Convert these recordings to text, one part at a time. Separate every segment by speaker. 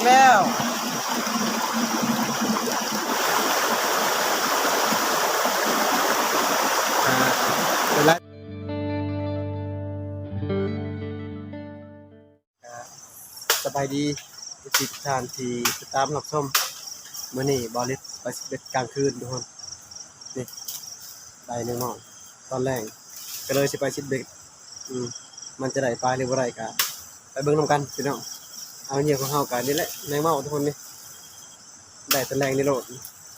Speaker 1: อีกแล้วอ่าเป็นไรอ่าสบายดีทุกท่านที่ติดตามรับชมมื่อนี้บอลิสไปสิบเอ็ดกลางคืนทุกคนนี่ได้หนึ่งหมอนตอนแรกก็เลยสิไปสิบเอ็ดอืมมันจะได้ปลาหรือบ่ได้กะไปเบิ่งนำกันพี่น้อง เอาเหยื่อของเฮากันนี่แหละในเมาทุกคนนี่ได้ตอนแรงนี่โลด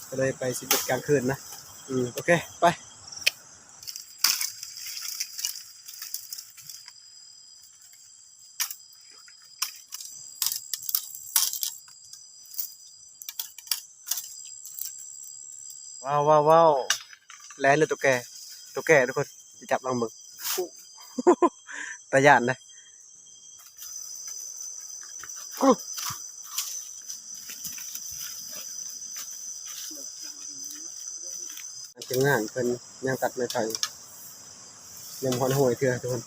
Speaker 1: ก็เลยไปสิบเอ็ดกลางคืนนะ อืม โอเค ไปว้าวว้าวว้าวแลนเลยตัวแกตัวแกทุกคนจะจับลองมึงตะยานนะ ทีมงานเป็นยังตัดไม่ไผ่ยังหอนหวยเถื่อทุกคน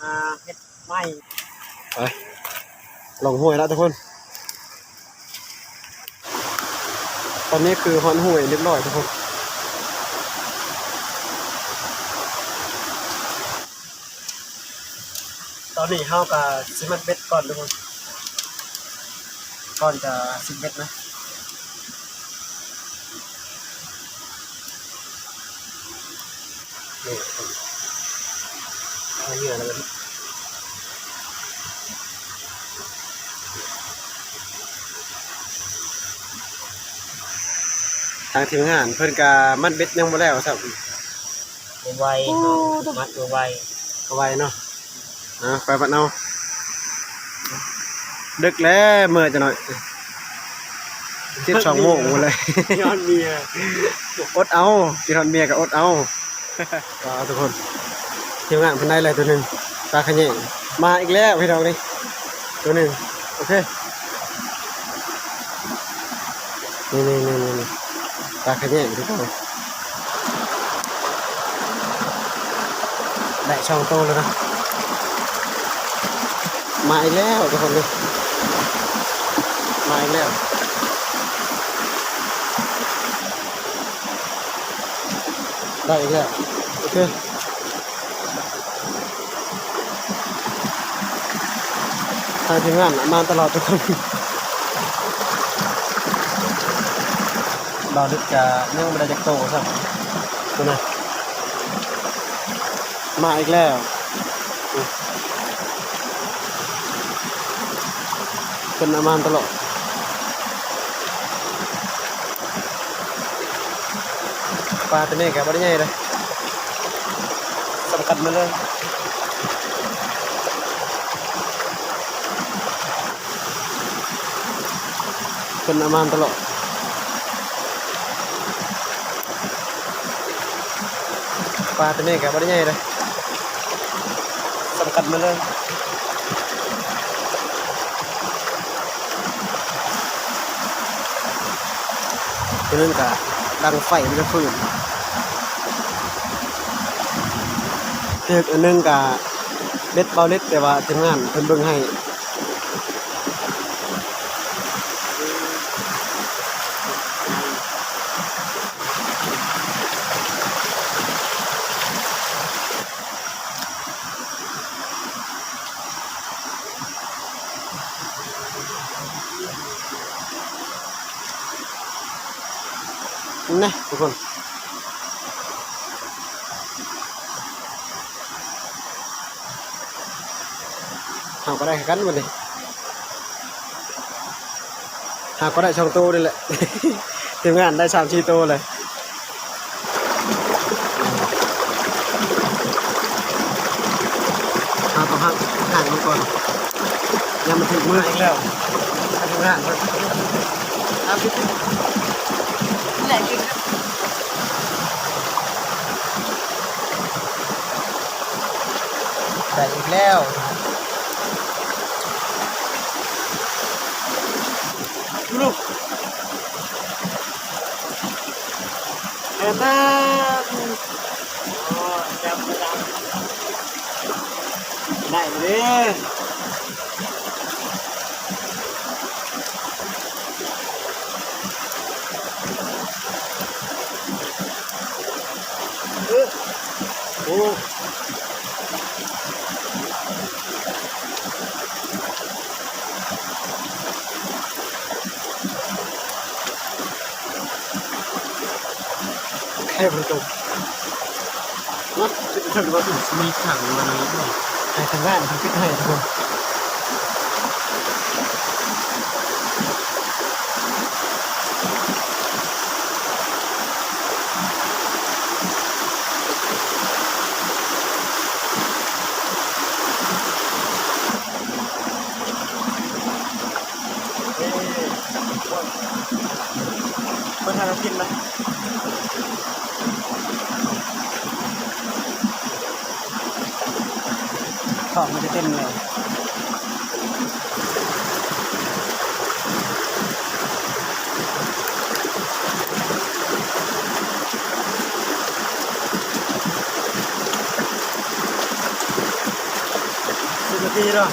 Speaker 2: อ่าเฮ็ดไม้
Speaker 1: ลงหวยแล้วทุกคน ตอนนี้คือหอนหวยเรียบร้อยทุกคน อนนี้เฮากับซิมันเบ็ดก่อนทุกคนก่อนจะซิมเบ็ดนะนี่ทุกคนเอาเหยื่อแล้วกันทางทีมงานเพิ่นกามันเบ็ดยังบ่แล้วสับ
Speaker 2: ตัวไวเนาะมัดตัวไว
Speaker 1: ก็ไว้เนาะ อ่าไปบัดเอาดึกแล้วเมื่อจะหน่อยสิบสองโมงหมดเลย
Speaker 2: ย้อนเมีย
Speaker 1: อดเอาพี่ทอนเมียก็อดเอาก็เอาทุกคนทีมงานเพิ่นได้อะไรตัวหนึ่งปลาขะแยงมาอีกแล้วพี่น้องนี่ตัวหนึ่งโอเคนี่นี่นี่นี่นี่ปลาขะแยงทุกคนได้ช่องโตแล้วนะ มาอีกแล้วทุกคนเลยมาอีกแล้วได้อีกแล้วโอเคทางทีมงานมาตลอดทุกคนเราดึกจะเนื่องไม่ได้จากโตสักตัวนะมาอีกแล้วอืม เป็นอามานตลอดปลาตัวนี้กับปลาใหญ่เลยสำคัญมาเลยเป็นอามานตลอดปลาตัวนี้กับปลาใหญ่เลยสำคัญมาเลย ตัวนึงกับดังไฟมันจะฟื้นเอกอันหนึงกับเล็ดเบาเล็ดแต่ว่าทีมงานเพิ่นเบิ่งให้ นะทุกคนหาก็ได้กันหมดเลยหาก็ได้ช่องโตนี่แหละทีมงานได้สามชีโตเลยหาต้องห่างห่างมันก่อนยังมันถึงมืออีกแล้วทีมงานเพิ่นเอาพี่อีกแล้วลูกเอ็มน
Speaker 2: อ๋อจำประจ
Speaker 1: ได้เลยเออโอ้ แค่ประตูรถถึงรถ
Speaker 2: มีถังมานี้ด้วย
Speaker 1: ไอ้ทางด้านทางขึ้นให้ทุกคนเพื่อนทานเรากินไหมข องมันจะเต็มเลย สิบนาทีแล้ว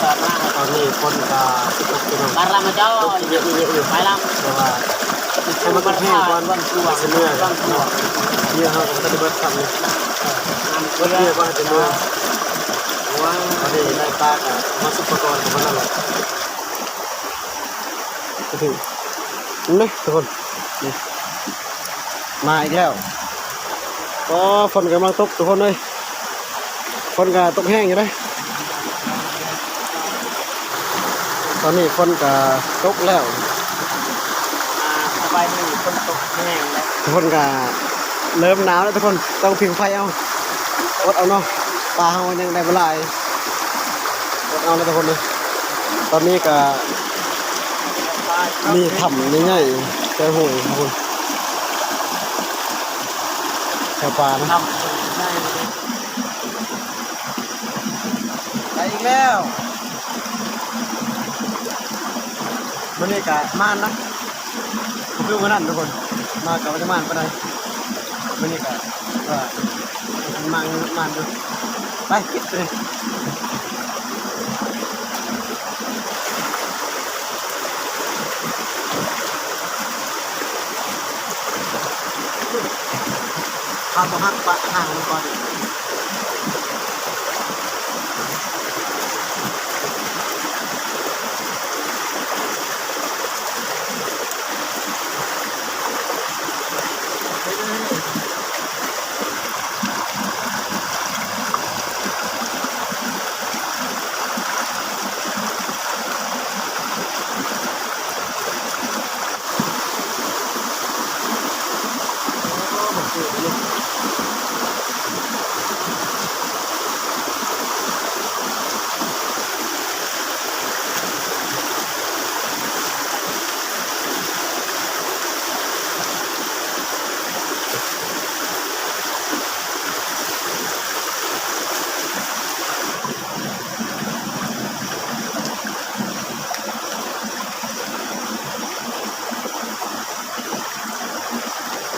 Speaker 2: karena
Speaker 1: ตอนนี้คนก็ตกอยู่
Speaker 2: karena macam
Speaker 1: Iya, iya, iya.
Speaker 2: malam
Speaker 1: แต่ว่าให้มันกระแห้งก่อน
Speaker 2: วัน keluar
Speaker 1: จะเมื่อย
Speaker 2: วัน keluar
Speaker 1: เยี่ยเขาก็จะได้เบิดคำนี้
Speaker 2: enam
Speaker 1: เบิด
Speaker 2: kilo
Speaker 1: เยี่ยว่าจะเมื่อย
Speaker 2: uang
Speaker 1: ตอนนี้ได้ปลากับมาสุปกรณ์ของมันนั่นแหละจะถึงนี่ทุกคนนี่มาอีกแล้วก็ฝนกำลังตกทุกคนเลยฝนก็ตกแห้งอยู่เลยตอนนี้ฝนก็ตกแล้ว
Speaker 2: ah apa ini untuk neng
Speaker 1: ทุกคนก็เริ่มหนาวแล้วทุกคนต้องพิงไฟเอา อดเอาเนาะปลาเฮายังได้เวลายอดเอาแล้วทุกคนเลยตอนนี้ก็มีถ้ำใหญ่ๆเจอหวยทุกคนแถวปลานะ
Speaker 2: enam
Speaker 1: ไปอีกแล้วมันนี่กะม่านนะคือวันนั้นทุกคน มากับวันจะม่านไปไหนมันนี่กะก็มัง ม่านดูไปคิดเลยข้าวต้องหักปะห่างก่อน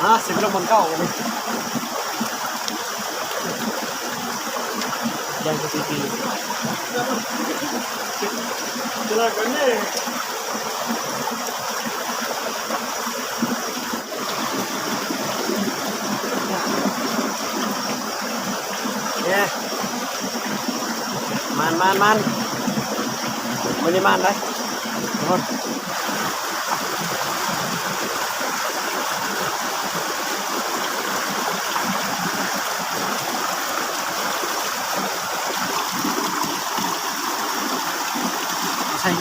Speaker 1: อะสิบลงบนเก้าเลย
Speaker 2: dan pipi
Speaker 1: จะเลิกกันนี่เนี่ยมันมันมันวันนี้มันได้ทุกคน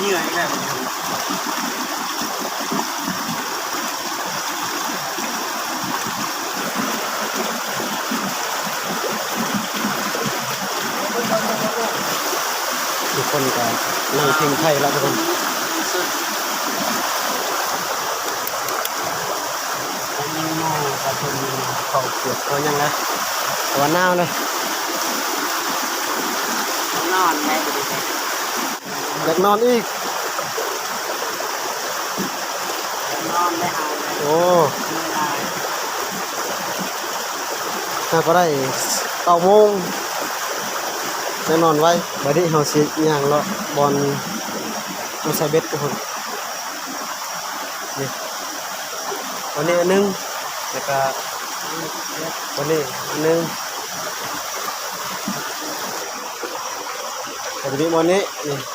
Speaker 1: เหยื่ออีกแล้วทุกคนก็นั่งพิงไทยแล้วทุกคน
Speaker 2: ini mau satu ini
Speaker 1: เขาปวดเขายังไงต่ว่าหนาเลย
Speaker 2: non ya jadi
Speaker 1: อยากนอนอีก
Speaker 2: non deh hal
Speaker 1: โอ้
Speaker 2: mulai
Speaker 1: ถ้าก็ได้เก้าโมงแน่นอนไว้บัดนี้เฮาสิย่างเลาะบอลมาใส่เบ็ดทุกคนนี่วันนี้อันหนึงแล้วก็วันนี้อันหนึงแต่วันนี้วันนี้นี่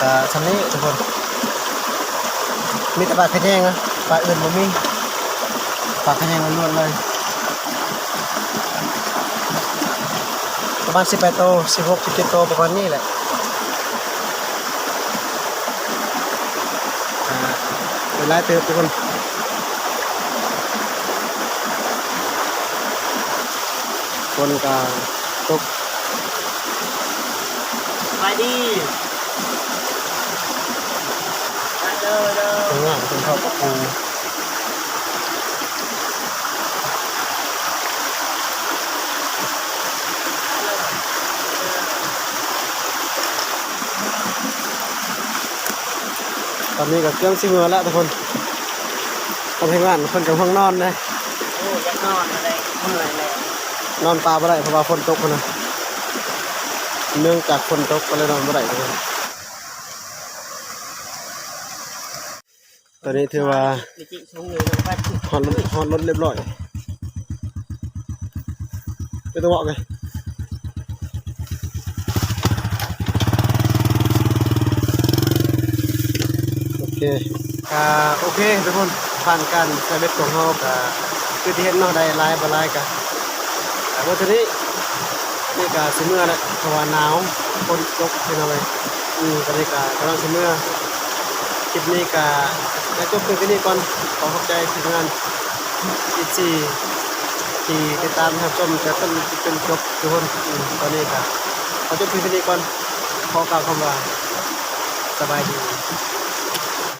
Speaker 1: เบ็ดอะไรที่มีหูนะนี่ใส่ตามนี้แหละ
Speaker 2: ไล่
Speaker 1: แต่ละคลิปของเขาได้ปลาแต่ชำนี้ทุกคน มีแต่ปลาขะแยงนะปลาอื่นบ่มีปลาขะแยงล้วนเลย ประมาณ18โต16 17โตประมาณนี้แหละอ่าเป็นไรเติบทุกคนคนกาตก
Speaker 2: ไปดิมาเด้อเด้อ
Speaker 1: ตรงนั้นคน เขาก็ปูตอนนี้ก็เครื่องซิงเงอแล้วทุกคนคนทำงานคนกับห้องนอนนะ
Speaker 2: โอ้ยจะนอนอะไรเมื่อยแล้ว
Speaker 1: นอนปลาไม่ได้เพราะว่าฝนตกนะเนื่องจากฝนตกก็เลยนอนไม่ได้ทุกคน ตอนนี้ถือว่า
Speaker 2: วิจิชงเลยลงไป
Speaker 1: ฮอนรถฮอนรถเรียบร้อยไม่ต้องบอกไงโอเคอ่าโอเคทุกคนผ่านการใช้เบ็ดของเรากับคือที่เห็นนาะได้ลายบลายกันแต่ว่าทีนี้นี่กาสิเมื่อแหละเพราะว่าหนาวฝนตกเป็นอะไรอืมตอนนี้กาศกำลังสิเมื่อคลิปนี้กา จะจบคลิปนี้ก่อน ขอขอบใจทีมงานอีซีที่ติดตามรับชมจะต้นจนจบทุกคนตอนนี้ครับขอจบคลิปนี้ก่อน ขอกล่าวคำว่าสบายดี